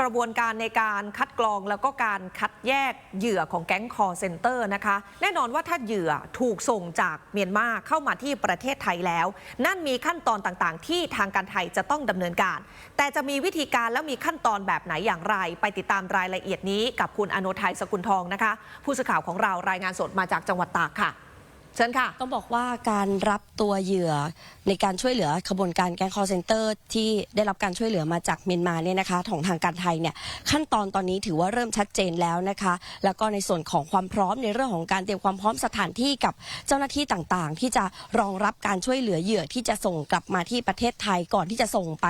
กระบวนการในการคัดกรองแล้วก็การคัดแยกเหยื่อของแก๊งคอร์เซนเตอร์นะคะ แน่นอนว่าถ้าเหยื่อถูกส่งจากเมียนมาเข้ามาที่ประเทศไทยแล้ว นั่นมีขั้นตอนต่างๆ ที่ทางการไทยจะต้องดำเนินการ แต่จะมีวิธีการแล้วมีขั้นตอนแบบไหนอย่างไร ไปติดตามรายละเอียดนี้กับคุณอนุทัยสกุลทองนะคะ ผู้สื่อข่าวของเรารายงานสดมาจากจังหวัดตากค่ะ เชิญค่ะ ต้องบอกว่าการรับตัวเหยื่อในการช่วยเหลือขบวนการแก๊งคอร์เซนเตอร์ที่ได้รับการช่วยเหลือมาจากเมียนมาเนี่ยนะคะของทางการไทยเนี่ยขั้นตอนตอนนี้ถือว่าเริ่มชัดเจนแล้วนะคะ แล้วก็ในส่วนของความพร้อมในเรื่องของการเตรียมความพร้อมสถานที่กับเจ้าหน้าที่ต่างๆ ที่จะรองรับการช่วยเหลือเหยื่อที่จะส่งกลับมาที่ประเทศไทยก่อนที่จะส่งไป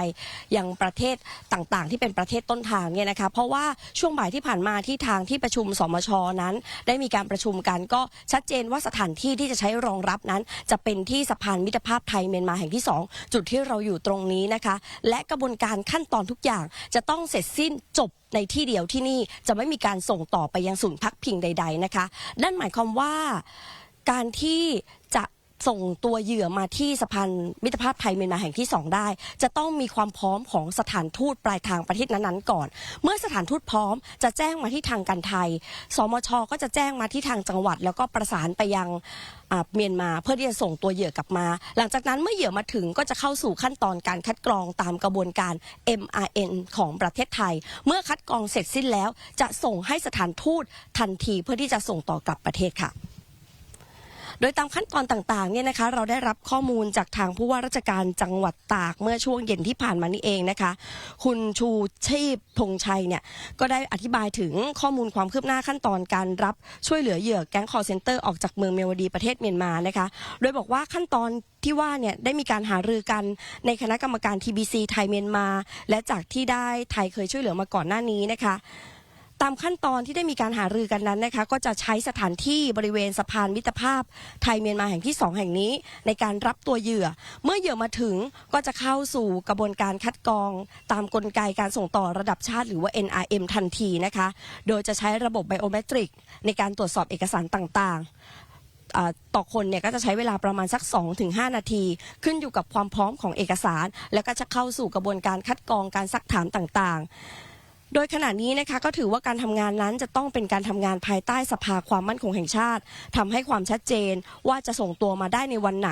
ยังประเทศต่างๆ ที่เป็นประเทศต้นทางเนี่ยนะคะเพราะว่าช่วงบ่ายที่ผ่านมาที่ทางที่ประชุมสมชนั้น ได้มีการประชุมกันก็ชัดเจนว่าสถานที่ที่จะใช้รองรับนั้น จะเป็นที่สะพานมิตรภาพไทยเมียนมาแห่งที่ 2 จุดที่เราอยู่ตรงนี้นะคะ และกระบวนการขั้นตอนทุกอย่างจะต้องเสร็จสิ้นจบในที่เดียวที่นี่จะไม่มีการส่งต่อไปยังศูนย์พักพิงใด ๆนะคะนั่นหมายความว่าการที่จะ ส่งตัวเหยื่อมาที่สะพานมิตรภาพไทยเมียนมาแห่งที่ 2 ได้ จะต้องมีความพร้อมของสถานทูตปลายทางประเทศนั้นๆก่อน เมื่อสถานทูตพร้อมจะแจ้งมาที่ทางการไทย สมชก็จะแจ้งมาที่ทางจังหวัด แล้วก็ประสานไปยังเมียนมาเพื่อที่จะส่งตัวเหยื่อกลับมา หลังจากนั้นเมื่อเหยื่อมาถึงก็จะเข้าสู่ขั้นตอนการคัดกรองตามกระบวนการ MRN ของประเทศไทย เมื่อคัดกรองเสร็จสิ้นแล้ว จะส่งให้สถานทูตทันทีเพื่อที่จะส่งต่อกลับประเทศค่ะ โดยตามขั้นตอนต่างๆเนี่ยนะคะเราได้รับข้อมูลจากทางผู้ว่าราชการจังหวัดตากเมื่อช่วงเย็นที่ผ่านมานี่เองนะคะ คุณชูชีพธงชัยเนี่ยก็ได้อธิบายถึงข้อมูลความคืบหน้าขั้นตอนการรับช่วยเหลือเหยื่อแก๊งคอร์เซนเตอร์ออกจากเมืองเมียวดีประเทศเมียนมานะคะ โดยบอกว่าขั้นตอนที่ว่าเนี่ยได้มีการหารือกันในคณะกรรมการ TBC ไทยเมียนมา และจากที่ได้ไทยเคยช่วยเหลือมาก่อนหน้านี้นะคะ ตามขั้นตอนที่ได้มีการหารือกันนั้นนะคะ ก็จะใช้สถานที่บริเวณสะพานมิตรภาพ ไทยเมียนมาแห่งที่ 2 แห่งนี้ ในการรับตัวเหยื่อ เมื่อเหยื่อมาถึงก็จะเข้าสู่กระบวนการคัดกรอง ตามกลไกการส่งต่อระดับชาติหรือว่า NRM ทันทีนะคะ โดยจะใช้ระบบไบโอเมตริก ในการตรวจสอบเอกสารต่างๆต่อคนเนี่ยก็จะใช้เวลาประมาณสัก 2-5 นาที ขึ้นอยู่กับความพร้อมของเอกสาร แล้วก็จะเข้าสู่กระบวนการคัดกรองการซักถามต่างๆ โดยขณะนี้นะคะก็ถือว่าการทำงานนั้นจะต้องเป็นการทำงานภายใต้สภาความมั่นคงแห่งชาติทำให้ความชัดเจนว่าจะส่งตัวมาได้ในวันไหน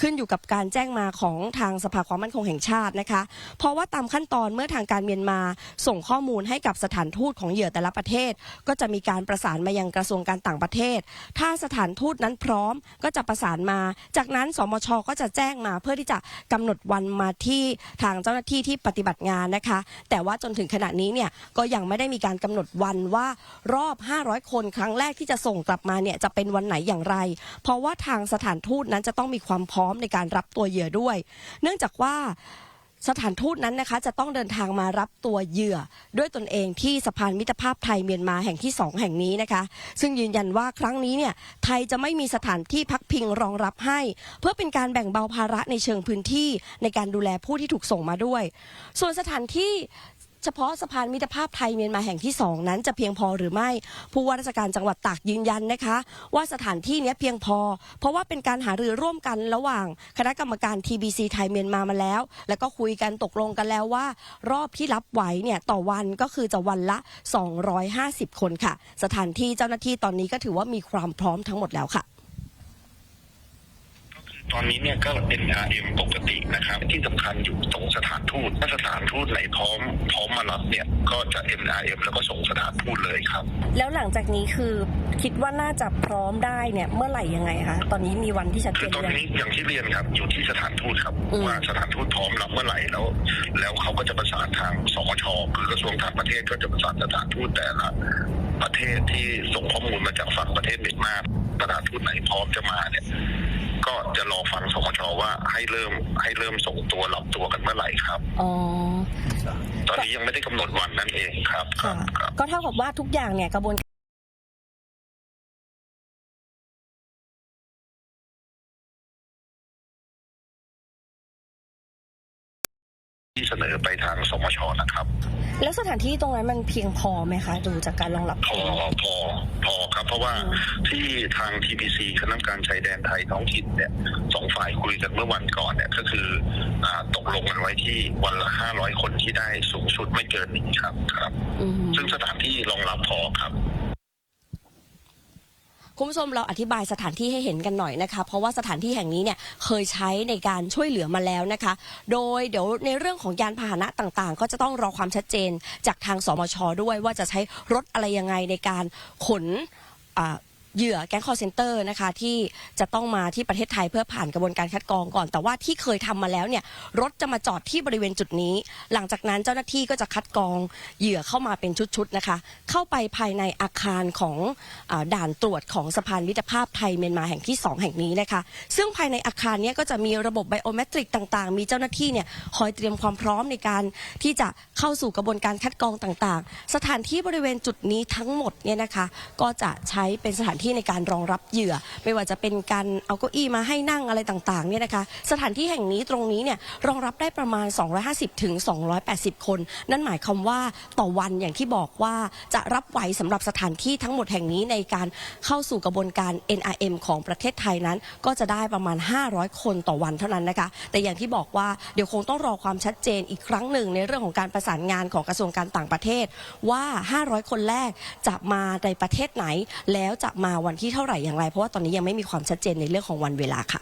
ขึ้นอยู่กับการแจ้งมาของทางสภาความมั่นคงแห่งชาตินะคะ เพราะว่าตามขั้นตอนเมื่อทางการเมียนมา ส่งข้อมูลให้กับสถานทูตของเหยื่อแต่ละประเทศ ก็จะมีการประสานมายังกระทรวงการต่างประเทศ ถ้าสถานทูตนั้นพร้อมก็จะประสานมา จากนั้นสมชก็จะแจ้งมาเพื่อที่จะกำหนดวันมาที่ทางเจ้าหน้าที่ที่ปฏิบัติงานนะคะ แต่ว่าจนถึงขณะนี้เนี่ยก็ยังไม่ได้มีการกำหนดวันว่ารอบ 500 คนครั้งแรกที่จะส่งกลับมาเนี่ยจะเป็นวันไหนอย่างไร เพราะว่าทางสถานทูตนั้นจะต้องมีความพร้อมในการรับตัวเหยื่อด้วย เนื่องจากว่าสถานทูตนั้นนะคะจะต้องเดินทางมารับตัวเหยื่อ ด้วยตนเองที่สะพานมิตรภาพไทยเมียนมาแห่งที่ 2 แห่งนี้นะคะ ซึ่งยืนยันว่าครั้งนี้เนี่ยไทยจะไม่มีสถานที่พักพิงรองรับให้ เพื่อเป็นการแบ่งเบาภาระในเชิงพื้นที่ในการดูแลผู้ที่ถูกส่งมาด้วย ส่วนสถานที่ เฉพาะสะพานมิตรภาพไทยเมียนมาแห่งที่ 2 นั้นจะเพียงพอหรือไม่ ผู้ว่าราชการจังหวัดตากยืนยันนะคะ ว่าสถานที่นี้เพียงพอ เพราะว่าเป็นการหารือร่วมกันระหว่าง คณะกรรมการ TBC ไทยเมียนมามาแล้ว แล้วก็คุยกันตกลงกันแล้วว่า รอบที่รับไหวเนี่ยต่อวันก็คือจะวันละ 250 คนค่ะ สถานที่เจ้าหน้าที่ตอนนี้ก็ถือว่ามีความพร้อมทั้งหมดแล้วค่ะ ตอนนี้เนี่ยก็ NRM ปกตินะครับ ที่สำคัญอยู่ตรงสถานทูตถ้าสถานทูตไหนพร้อมพร้อมมารับเนี่ยก็จะ NRM แล้วก็ส่งสถานทูตเลยครับ แล้วหลังจากนี้คือคิดว่าน่าจะพร้อมได้เนี่ยเมื่อไหร่ยังไงคะตอนนี้มีวันที่ชัดเจคือนตอนยังนี้อย่างที่เรียนครับอยู่ที่สถานทูตครับอืมว่าสถานทูตพร้อมรับเมื่อไหร่แล้ว แล้วเขาก็จะประสานทางสมชคือกระทรวงต่างประเทศก็จะประสานสถานทูตแต่ละประเทศที่ส่งข้อมูลมาจากฝั่งประเทศเมียนมาสถานทูตไหนพร้อมจะมาเนี่ย ก็จะรอฟังสมชว่าให้เริ่มให้เริ่มส่งตัวรับตัวกันเมื่อไหร่ครับ อ๋อ ตอนนี้ยังไม่ได้กำหนดวันนั่นเองครับครัค่ะ บครับ ก็เท่ากับว่าทุกอย่างเนี่ยกระบวนที่เสนอไปทางสมชนะครับ แล้วสถานที่ตรงนั้นมันเพียงพอไหมคะ ดูจากการรองรับพอพอพอค รับเพราะว่าที่ทาง TPC คณะกรรมการชายแดนไทยท้องถิ่นเนี่ยสองฝ่ายคุยกันเมื่อวันก่อนเนี่ยก็คืออ่าตกลงกันไว้ที่วันละ500คนที่ได้สูงสุดไม่เกินนี้ครับครับอืมซึ่งสถานที่รองรับพอครับคุณผู้ชมเราอธิบายสถานที่ให้เห็นกันหน่อยนะคะ เพราะว่าสถานที่แห่งนี้เนี่ยเคยใช้ในการช่วยเหลือมาแล้วนะคะ โดยเดี๋ยวในเรื่องของยานพาหนะต่างๆ ก็จะต้องรอความชัดเจนจากทางสมชด้วยว่าจะใช้รถอะไรยังไงในการขน อ่า เหยื่อแก๊งคอร์เซนเตอร์นะคะที่จะต้องมาที่ประเทศไทยเพื่อผ่านกระบวนการคัดกรองก่อน แต่ว่าที่เคยทำมาแล้วเนี่ยรถจะมาจอดที่บริเวณจุดนี้ หลังจากนั้นเจ้าหน้าที่ก็จะคัดกรองเหยื่อเข้ามาเป็นชุดๆนะคะ เข้าไปภายในอาคารของอด่านตรวจของสะพานมิตรภาพไทยเมียนมาแห่งที่ 2 แห่งนี้นะคะ ซึ่งภายในอาคารนี้ก็จะมีระบบไบโอเมตริกต่างๆ มีเจ้าหน้าที่เนี่ยคอยเตรียมความพร้อมในการที่จะเข้าสู่กระบวนการคัดกรองต่างๆ สถานที่บริเวณจุดนี้ทั้งหมดเนี่ยนะคะ ก็จะใช้เป็นสถานที่ในการรองรับเหยื่อ ไม่ว่าจะเป็นการเอาเก้าอี้มาให้นั่งอะไรต่างๆเนี่ยนะคะ สถานที่แห่งนี้ตรงนี้เนี่ยรองรับได้ประมาณ 250ถึง280 คน นั่นหมายความว่าต่อวันอย่างที่บอกว่าจะรับไหวสำหรับสถานที่ทั้งหมดแห่งนี้ในการเข้าสู่กระบวนการ NRM ของประเทศไทยนั้น ก็จะได้ประมาณ 500 คนต่อวันเท่านั้นนะคะ แต่อย่างที่บอกว่าเดี๋ยวคงต้องรอความชัดเจนอีกครั้งหนึ่งในเรื่องของการประสานงานของกระทรวงการต่างประเทศว่า 500 คนแรกจะมาในประเทศไหนแล้วจะมาวันที่เท่าไหร่อย่างไร เพราะว่าตอนนี้ยังไม่มีความชัดเจนในเรื่องของวันเวลาค่ะ